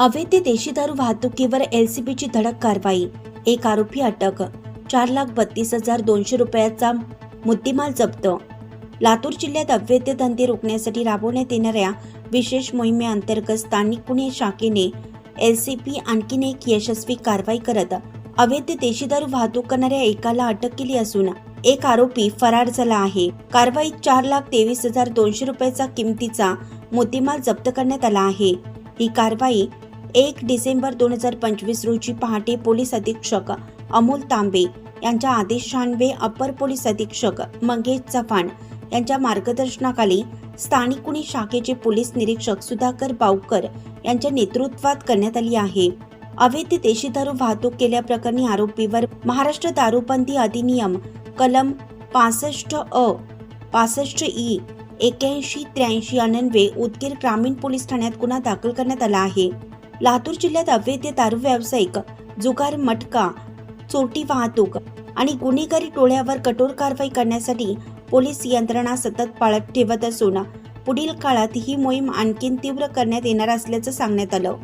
अवैध देशी दारू वाहतुकीवर एलसीबीची धडक कारवाई. एक आरोपी अटक. चार लाख बत्तीस हजार दोनशे रुपयाचा मुद्देमाल जप्त. लातूर जिल्ह्यात अवैध धंदे रोखण्यासाठी राबवण्यात येणाऱ्या विशेष मोहिमेअंतर्गत स्थानिक पुणे शाखेने एलसीबी आणखीन एक यशस्वी कारवाई करत अवैध देशी दारू वाहतूक करणाऱ्या एकाला अटक केली असून एक आरोपी फरार झाला आहे. कारवाईत चार लाख तेवीस हजार दोनशे रुपयाचा किमतीचा मुद्देमाल जप्त करण्यात आला आहे. ही कारवाई एक डिसेंबर दोन हजार पंचवीस रोजी पहाटे पोलीस अधीक्षक अमोल तांबे यांच्या आदेशान्वये अपर पोलीस अधीक्षक मंगेश चव्हाण यांच्या मार्गदर्शनाखाली स्थानिक गुन्हे शाखेचे पोलीस निरीक्षक सुधाकर बावकर यांच्या नेतृत्वात करण्यात आली आहे. अवैध देशी दारू वाहतूक केल्याप्रकरणी आरोपीवर महाराष्ट्र दारूबंदी अधिनियम कलम पासष्ट अ पासष्ट ई एक्याऐंशी त्र्याऐंशी अन्वये उदगीर ग्रामीण पोलीस ठाण्यात गुन्हा दाखल करण्यात आला आहे. लातूर जिल्ह्यात अवैध दारू व्यावसायिक जुगार मटका चोरटी वाहतूक आणि गुन्हेगारी टोळ्यावर कठोर कारवाई करण्यासाठी पोलीस यंत्रणा सतत पाळत ठेवत असून पुढील काळात ही मोहीम आणखी तीव्र करण्यात येणार असल्याचं सांगण्यात आलं.